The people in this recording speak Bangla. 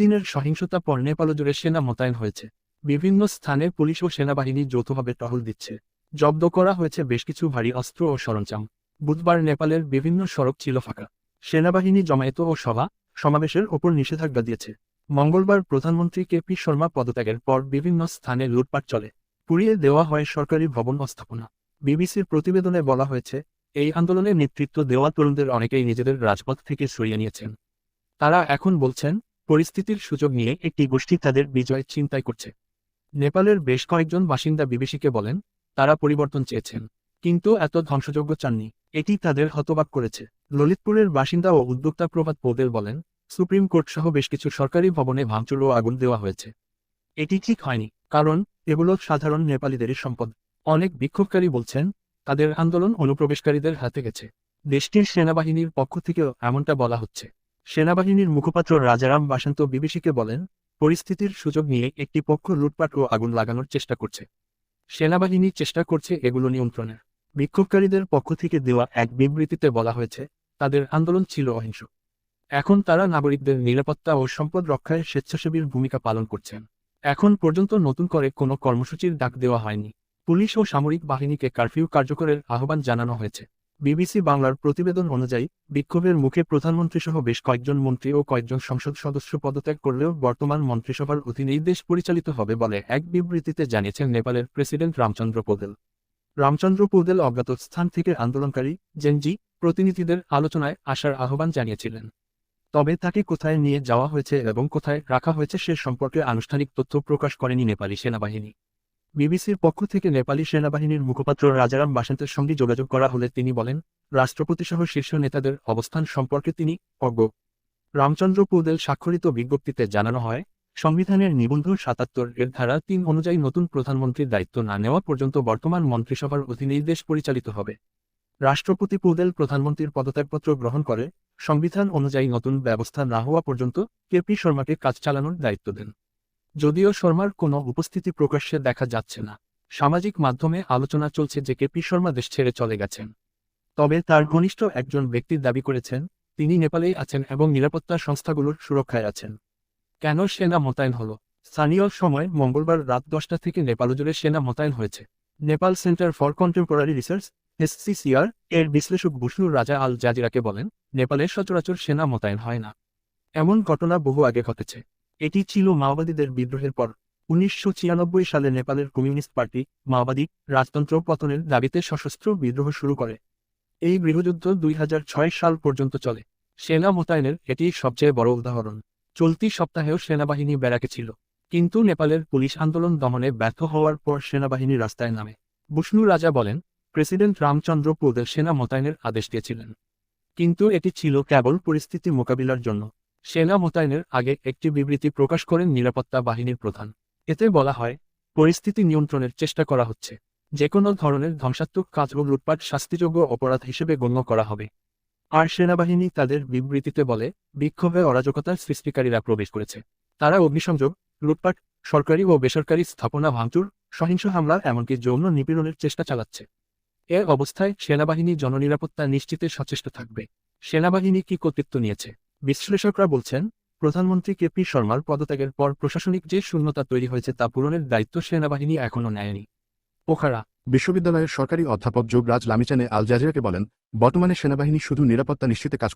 দিনের সহিংসতা পর নেপাল জুড়ে সেনা মোতায়েন হয়েছে। বিভিন্ন স্থানে পুলিশ ও সেনাবাহিনী যৌথভাবে টহল দিচ্ছে। জব্দ করা হয়েছে বেশ কিছু ভারী অস্ত্র ও সরঞ্জাম। বুধবার নেপালের বিভিন্ন সড়ক ছিল ফাঁকা। সেনাবাহিনী জমায়েত ও সভা, সমাবেশের ওপর নিষেধাজ্ঞা দিয়েছে। মঙ্গলবার প্রধানমন্ত্রী কে পি শর্মা পদত্যাগের পর বিভিন্ন স্থানে লুটপাট চলে। পুড়িয়ে দেওয়া হয় সরকারি ভবন স্থাপনা। বিবিসির প্রতিবেদনে বলা হয়েছে, এই আন্দোলনে নেতৃত্ব দেওয়া তরুণদের অনেকেই নিজেদের রাজপথ থেকে সরিয়ে নিয়েছেন। তারা এখন বলছেন পরিস্থিতির সুযোগ নিয়ে একটি গোষ্ঠী তাদের বিজয় চিন্তাই করছে। নেপালের বেশ কয়েকজন বাসিন্দা বিবিসিকে বলেন, তারা পরিবর্তন চেয়েছেন, কিন্তু এত ধ্বংসযোগ্য চাননি। এটি তাদের হতবাক করেছে। ললিতপুরের বাসিন্দা ও উদ্যোক্তা প্রভাত পৌদেল বলেন, সুপ্রিম কোর্ট সহ বেশ কিছু সরকারি ভবনে ভাঙচুর ও আগুন দেওয়া হয়েছে। এটি ঠিক হয়নি, কারণ এগুলো সাধারণ নেপালিদেরই সম্পদ। অনেক বিক্ষোভকারী বলছেন, তাদের আন্দোলন অনুপ্রবেশকারীদের হাতে গেছে। দেশটির সেনাবাহিনীর পক্ষ থেকেও এমনটা বলা হচ্ছে। সেনাবাহিনীর মুখপাত্র রাজারাম বাসন্ত বিবিসিকে বলেন, পরিস্থিতির সুযোগ নিয়ে একটি পক্ষ লুটপাট ও আগুন লাগানোর চেষ্টা করছে। সেনাবাহিনী চেষ্টা করছে এগুলো নিয়ন্ত্রণের বিক্ষোভকারীদের পক্ষ থেকে দেওয়া এক বিবৃতিতে বলা হয়েছে, তাদের আন্দোলন ছিল অহিংস। এখন তারা নাগরিকদের নিরাপত্তা ও সম্পদ রক্ষায় স্বেচ্ছাসেবীর ভূমিকা পালন করছেন। এখন পর্যন্ত নতুন করে কোনো কর্মসূচির ডাক দেওয়া হয়নি। পুলিশ ও সামরিক বাহিনীকে কারফিউ কার্যকরের আহ্বান জানানো হয়েছে। বিবিসি বাংলার প্রতিবেদন অনুযায়ী, বিক্ষোভের মুখে প্রধানমন্ত্রী সহ বেশ কয়েকজন মন্ত্রী ও কয়েকজন সংসদ সদস্য পদত্যাগ করলেও বর্তমান মন্ত্রিসভার অধীনেই দেশ পরিচালিত হবে বলে এক বিবৃতিতে জানিয়েছেন নেপালের প্রেসিডেন্ট রামচন্দ্র পৌদেল। রামচন্দ্র পৌদেল অজ্ঞাত স্থান থেকে আন্দোলনকারী জেনজি প্রতিনিধিদের আলোচনায় আসার আহ্বান জানিয়েছিলেন। তবে তাকে কোথায় নিয়ে যাওয়া হয়েছে এবং কোথায় রাখা হয়েছে সে সম্পর্কে আনুষ্ঠানিক তথ্য প্রকাশ করেনি নেপালি সেনাবাহিনী। বিবিসির পক্ষ থেকে নেপালি সেনাবাহিনীর মুখপাত্র রাজারাম বাসন্তের সঙ্গে যোগাযোগ করা হলে তিনি বলেন রাষ্ট্রপতি সহ শীর্ষ নেতাদের অবস্থান সম্পর্কে তিনি অজ্ঞ। রামচন্দ্র পৌদেল স্বাক্ষরিত বিজ্ঞপ্তিতে জানানো হয়, সংবিধানের নিবন্ধ সাতাত্তর এর ধারা তিন অনুযায়ী নতুন প্রধানমন্ত্রীর দায়িত্ব না নেওয়া পর্যন্ত বর্তমান মন্ত্রিসভার অধীনেই দেশ পরিচালিত হবে। রাষ্ট্রপতি পৌদেল প্রধানমন্ত্রীর পদত্যাগপত্র গ্রহণ করে, সংবিধান অনুযায়ী নতুন ব্যবস্থা না হওয়া পর্যন্ত কেপি শর্মাকে কাজ চালানোর দায়িত্ব দেন। যদিও শর্মার কোনো উপস্থিতি প্রকাশ্যে দেখা যাচ্ছে না। সামাজিক মাধ্যমে আলোচনা চলছে যে কেপি শর্মা দেশ ছেড়ে চলে গেছেন। তবে তার ঘনিষ্ঠ একজন ব্যক্তি দাবি করেছেন, তিনি নেপালেই আছেন এবং নিরাপত্তা সংস্থাগুলোর সুরক্ষায় আছেন। কেন সেনা মোতায়েন হল? স্থানীয় সময় মঙ্গলবার রাত দশটা থেকে নেপাল জুড়ে সেনা মোতায়েন হয়েছে। Nepal centre for contemporary research, SCCR, এর বিশ্লেষক বুসনুর রাজা আল জাজিরাকে বলেন, নেপালে সচরাচর সেনা মোতায়েন হয় না। এমন ঘটনা বহু আগে ঘটেছে। এটি ছিল মাওবাদীদের বিদ্রোহের পর উনিশশো ছিয়ানব্বই সালে নেপালের কমিউনিস্ট পার্টি মাওবাদী রাজতন্ত্র পতনের দাবিতে সশস্ত্র বিদ্রোহ শুরু করে। এই গৃহযুদ্ধ দুই হাজার ছয় সাল পর্যন্ত চলে। সেনা মোতায়েনের এটি সবচেয়ে বড় উদাহরণ। চলতি সপ্তাহেও সেনাবাহিনী ব্যারাকে ছিল। কিন্তু নেপালের পুলিশ আন্দোলন দমনে ব্যর্থ হওয়ার পর সেনাবাহিনী রাস্তায় নামে। বুসনু রাজা বলেন, প্রেসিডেন্ট রামচন্দ্র পৌদেল সেনা মোতায়েনের আদেশ দিয়েছিলেন। কিন্তু এটি ছিল কেবল পরিস্থিতি মোকাবিলার জন্য। সেনা মোতায়েনের আগে একটি বিবৃতি প্রকাশ করেন নিরাপত্তা বাহিনীর প্রধান। এতে বলা হয়, পরিস্থিতি নিয়ন্ত্রণের চেষ্টা করা হচ্ছে। যে কোনো ধরনের ধ্বংসাত্মক কাজ ও লুটপাট শাস্তিযোগ্য অপরাধ হিসেবে গণ্য করা হবে। আর সেনাবাহিনী তাদের বিবৃতিতে বলে, বিক্ষোভে অরাজকতার সৃষ্টিকারীরা প্রবেশ করেছে। তারা অগ্নিসংযোগ, লুটপাট, সরকারি ও বেসরকারি স্থাপনা ভাঙচুর, সহিংস হামলা এমনকি যৌন নিপীড়নের চেষ্টা চালাচ্ছে। এ অবস্থায় সেনাবাহিনী জননিরাপত্তা নিশ্চিতে সচেষ্ট থাকবে। সেনাবাহিনী কি কর্তৃত্ব নিয়েছে? বিশ্লেষকরা বলছেন, প্রধানমন্ত্রী কেপি শর্মার পদত্যাগের পর প্রশাসনিক যে শূন্যতা তৈরি হয়েছে তা পূরণের দায়িত্ব সেনাবাহিনী এখনও নেয়নি। পোখারা বিশ্ববিদ্যালয়ের সরকারি অধ্যাপক যোগরাজ লামিচানে আল জাজিরাকে বলেন, বর্তমানে সেনাবাহিনী শুধু নিরাপত্তা নিশ্চিতে কাজ